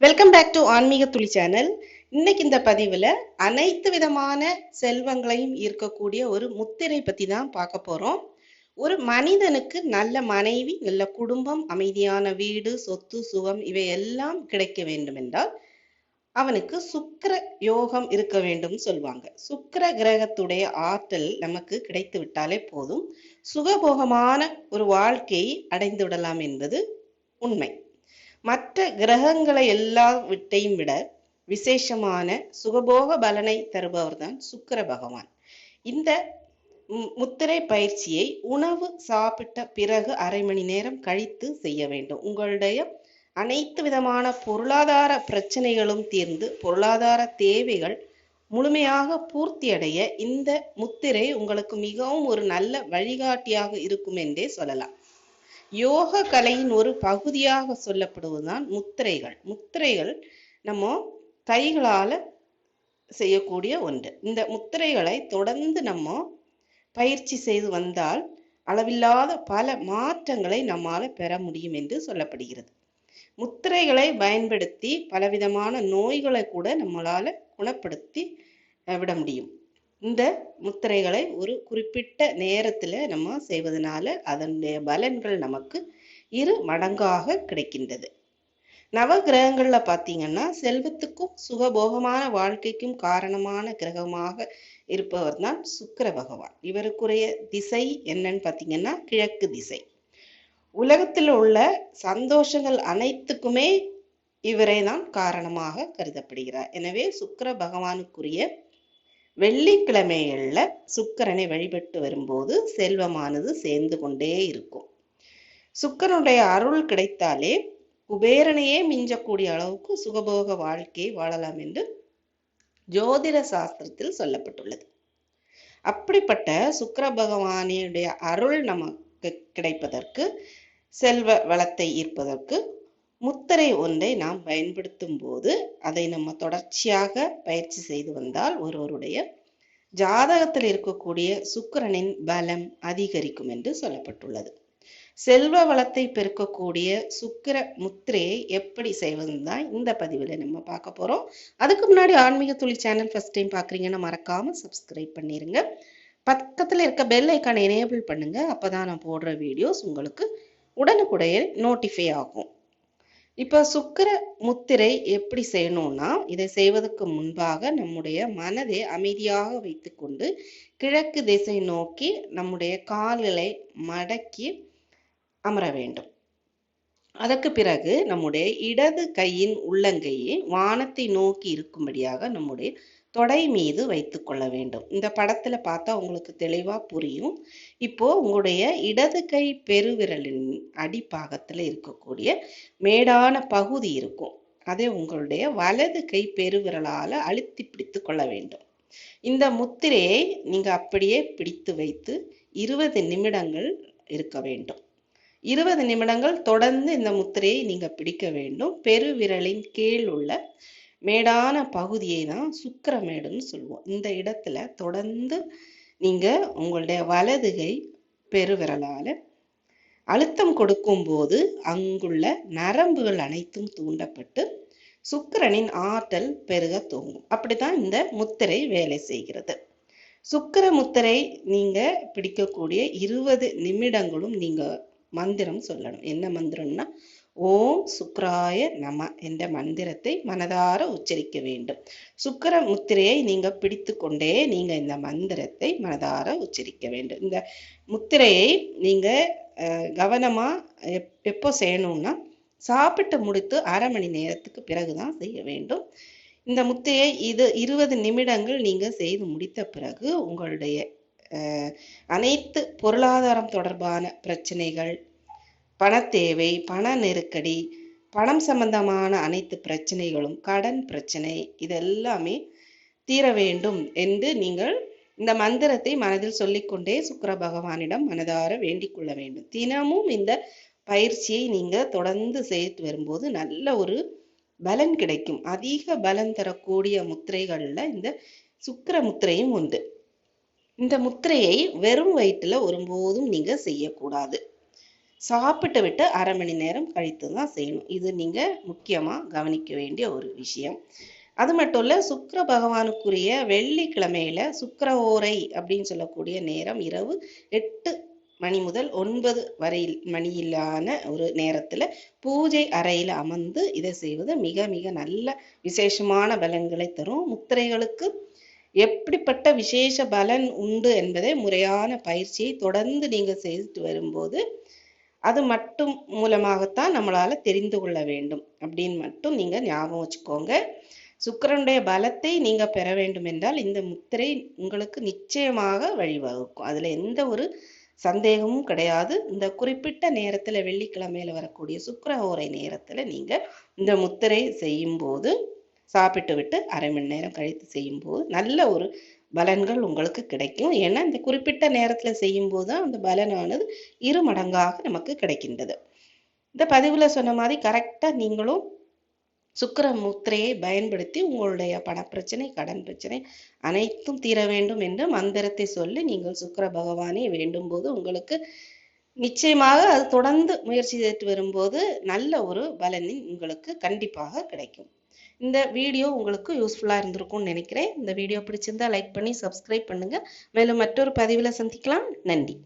Welcome back to ஆன்மீக துளி channel இன்னைக்கு இந்த பதிவில் அனைத்து விதமான செல்வங்களையும் ஈர்க்கக்கூடிய ஒரு முத்திரை பற்றி தான் பார்க்க போகிறோம் ஒரு மனிதனுக்கு நல்ல மனைவி நல்ல குடும்பம் அமைதியான வீடு சொத்து சுகம் இவை எல்லாம் கிடைக்க வேண்டும் என்றால் அவனுக்கு சுக்கர யோகம் இருக்க வேண்டும் சொல்லுவாங்க. சுக்கர கிரகத்துடைய ஆற்றல் நமக்கு கிடைத்து விட்டாலே போதும். சுகபோகமான ஒரு வாழ்க்கையை அடைந்து விடலாம் என்பது உண்மை. மற்ற கிரகங்களை எல்லாவற்றையும் விட விசேஷமான சுகபோக பலனை தருபவர் தான் சுக்கிர பகவான். இந்த முத்திரை பயிற்சியை உணவு சாப்பிட்ட பிறகு அரை மணி நேரம் கழித்து செய்ய வேண்டும். உங்களுடைய அனைத்து விதமான பொருளாதார பிரச்சனைகளும் தீர்ந்து பொருளாதார தேவைகள் முழுமையாக பூர்த்தியடைய இந்த முத்திரை உங்களுக்கு மிகவும் ஒரு நல்ல வழிகாட்டியாக இருக்கும் என்றே சொல்லலாம். யோக கலையின் ஒரு பகுதியாக சொல்லப்படுவதுதான் முத்திரைகள். முத்திரைகள் நம்ம கைகளால் செய்யக்கூடிய ஒன்று. இந்த முத்திரைகளை தொடர்ந்து நம்ம பயிற்சி செய்து வந்தால் அளவில்லாத பல மாற்றங்களை நம்மால் பெற முடியும் என்று சொல்லப்படுகிறது. முத்திரைகளை பயன்படுத்தி பலவிதமான நோய்களை கூட நம்மளால் குணப்படுத்தி விட முடியும். இந்த முத்திரைகளை ஒரு குறிப்பிட்ட நேரத்தில் நம்ம செய்வதனால அதனுடைய பலன்கள் நமக்கு இரு மடங்காக கிடைக்கின்றது. நவ கிரகங்கள்ல பார்த்தீங்கன்னா செல்வத்துக்கும் சுகபோகமான வாழ்க்கைக்கும் காரணமான கிரகமாக இருப்பவர் தான் சுக்கிர பகவான். இவருக்குரிய திசை என்னன்னு பார்த்தீங்கன்னா கிழக்கு திசை. உலகத்தில் உள்ள சந்தோஷங்கள் அனைத்துக்குமே இவரை தான் காரணமாக கருதப்படுகிறார். எனவே சுக்கர பகவானுக்குரிய வெள்ளிக்கிழமையில சுக்கரனை வழிபட்டு வரும்போது செல்வமானது சேர்ந்து கொண்டே இருக்கும். சுக்கிரனுடைய அருள் கிடைத்தாலே குபேரனையே மிஞ்சக்கூடிய அளவுக்கு சுகபோக வாழ்க்கையை வாழலாம் என்று ஜோதிட சாஸ்திரத்தில் சொல்லப்பட்டுள்ளது. அப்படிப்பட்ட சுக்கிர பகவானியுடைய அருள் நமக்கு கிடைப்பதற்கு செல்வ வளத்தை ஈர்ப்பதற்கு முத்திரை ஒன்றை நாம் பயன்படுத்தும் போது அதை நம்ம தொடர்ச்சியாக பயிற்சி செய்து வந்தால் ஒருவருடைய ஜாதகத்தில் இருக்கக்கூடிய சுக்கிரனின் பலம் அதிகரிக்கும் என்று சொல்லப்பட்டுள்ளது. செல்வ வளத்தை பெருக்கக்கூடிய சுக்கிர முத்திரையை எப்படி செய்வதுன்னு தான் இந்த பதிவில் நம்ம பார்க்க போகிறோம் அதுக்கு முன்னாடி ஆன்மீக துளி சேனல் ஃபர்ஸ்ட் டைம் பார்க்குறீங்கன்னா மறக்காமல் சப்ஸ்கிரைப் பண்ணிடுங்க பக்கத்தில் இருக்க பெல் ஐக்கானை எனேபிள் அப்போ தான் நான் போடுற வீடியோஸ் உங்களுக்கு உடனுக்குடைய நோட்டிஃபை ஆகும். இப்போ சுக்கர முத்திரை எப்படி செய்யணும்னா இதை செய்வதற்கு முன்பாக நம்முடைய மனதை அமைதியாக வைத்துக்கொண்டு கிழக்கு திசை நோக்கி நம்முடைய கால்களை மடக்கி அமர வேண்டும். அதற்கு பிறகு நம்முடைய இடது கையின் உள்ளங்கையை வானத்தை நோக்கி இருக்கும்படியாக நம்முடைய தொடை மீது வைத்து கொள்ள வேண்டும். இந்த படத்துல பார்த்தா உங்களுக்கு தெளிவா புரியும். இப்போ உங்களுடைய இடது கை பெருவிரலின் அடிப்பாகத்துல இருக்கக்கூடிய மேடான பகுதி இருக்கும். அதை உங்களுடைய வலது கை பெருவிரலால அழுத்தி பிடித்து கொள்ள வேண்டும். இந்த முத்திரையை நீங்க அப்படியே பிடித்து வைத்து இருபது நிமிடங்கள் இருக்க வேண்டும். இருபது நிமிடங்கள் தொடர்ந்து இந்த முத்திரையை நீங்க பிடிக்க வேண்டும். பெருவிரலின் கீழ் உள்ள மேடான பகுதியை தான் சுக்கரமேடுன்னு சொல்லுவோம். இந்த இடத்துல தொடர்ந்து நீங்க உங்களுடைய வலதுகை பெருவிரலால அழுத்தம் கொடுக்கும்போது அங்குள்ள நரம்புகள் அனைத்தும் தூண்டப்பட்டு சுக்கரனின் ஆற்றல் பெருக தூங்கும் அப்படிதான் இந்த முத்திரை வேலை செய்கிறது. சுக்கர முத்திரை நீங்க பிடிக்கக்கூடிய இருபது நிமிடங்களும் நீங்க மந்திரம் சொல்லணும். என்ன மந்திரம்னா ஓம் சுக்ராய நம என்ற மந்திரத்தை மனதார உச்சரிக்க வேண்டும். சுக்கர முத்திரையை நீங்க பிடித்து கொண்டே நீங்க இந்த மந்திரத்தை மனதார உச்சரிக்க வேண்டும். இந்த முத்திரையை நீங்க கவனமா எப்- எப்போ செய்யணும்னா சாப்பிட்டு முடித்து அரை மணி நேரத்துக்கு பிறகுதான் செய்ய வேண்டும். இந்த முத்திரையை இது இருபது நிமிடங்கள் நீங்க செய்து முடித்த பிறகு உங்களுடைய அனைத்து பொருளாதாரம் தொடர்பான பிரச்சனைகள் பணத்தேவை பண நெருக்கடி பணம் சம்பந்தமான அனைத்து பிரச்சனைகளும் கடன் பிரச்சனை இதெல்லாமே தீர வேண்டும் என்று நீங்கள் இந்த மந்திரத்தை மனதில் சொல்லிக்கொண்டே சுக்கிர பகவானிடம் மனதார வேண்டிக் கொள்ள வேண்டும். தினமும் இந்த பயிற்சியை நீங்க தொடர்ந்து செய்து வரும்போது நல்ல ஒரு பலன் கிடைக்கும். அதிக பலன் தரக்கூடிய முத்திரைகள்ல இந்த சுக்கர முத்திரையும் உண்டு. இந்த முத்திரையை வெறும் வயிற்றுல ஒருபோதும் நீங்க செய்யக்கூடாது. சாப்பிட்டு விட்டு அரை மணி நேரம் கழித்து தான் செய்யணும். இது நீங்க முக்கியமா கவனிக்க வேண்டிய ஒரு விஷயம். அது மட்டும் இல்ல சுக்கர பகவானுக்குரிய வெள்ளிக்கிழமையில சுக்கிர ஓரை அப்படின்னு சொல்லக்கூடிய நேரம் இரவு எட்டு மணி முதல் ஒன்பது வரையில் மணியிலான ஒரு நேரத்துல பூஜை அறையில அமர்ந்து இதை செய்வது மிக மிக நல்ல விசேஷமான பலன்களை தரும். முத்திரைகளுக்கு எப்படிப்பட்ட விசேஷ பலன் உண்டு என்பதை முறையான பயிற்சியை தொடர்ந்து நீங்கள் செய்துட்டு வரும்போது அது மட்டும் மூலமாகத்தான் நம்மளால தெரிந்து கொள்ள வேண்டும். அப்படின்னு மட்டும் நீங்க ஞாபகம் வச்சுக்கோங்க. சுக்கிரனுடைய பலத்தை நீங்க பெற வேண்டும் என்றால் இந்த முத்திரை உங்களுக்கு நிச்சயமாக வழிவகுக்கும். அதுல எந்த ஒரு சந்தேகமும் கிடையாது. இந்த குறிப்பிட்ட நேரத்துல வெள்ளிக்கிழமையில வரக்கூடிய சுக்கிர ஓரை நேரத்துல நீங்க இந்த முத்திரை செய்யும் போது சாப்பிட்டு விட்டு அரை மணி நேரம் கழித்து செய்யும்போது நல்ல ஒரு பலன்கள் உங்களுக்கு கிடைக்கும். ஏன்னா இந்த குறிப்பிட்ட நேரத்தில் செய்யும்போது தான் அந்த பலனானது இரு மடங்காக நமக்கு கிடைக்கின்றது. இந்த பதிவில் சொன்ன மாதிரி கரெக்டாக நீங்களும் சுக்கர முத்திரையை பயன்படுத்தி உங்களுடைய பணப்பிரச்சனை கடன் பிரச்சனை அனைத்தும் தீர வேண்டும் என்று மந்திரத்தை சொல்லி நீங்கள் சுக்கர பகவானை வேண்டும் போது உங்களுக்கு நிச்சயமாக அது தொடர்ந்து முயற்சி செய்து வரும்போது நல்ல ஒரு பலனின் உங்களுக்கு கண்டிப்பாக கிடைக்கும். இந்த வீடியோ உங்களுக்கு யூஸ்ஃபுல்லாக இருந்திருக்கும்னு நினைக்கிறேன். இந்த வீடியோ பிடிச்சிருந்தா லைக் பண்ணி சப்ஸ்கிரைப் பண்ணுங்கள் மேலும் மற்றொரு பதிவில் சந்திக்கலாம். நன்றி.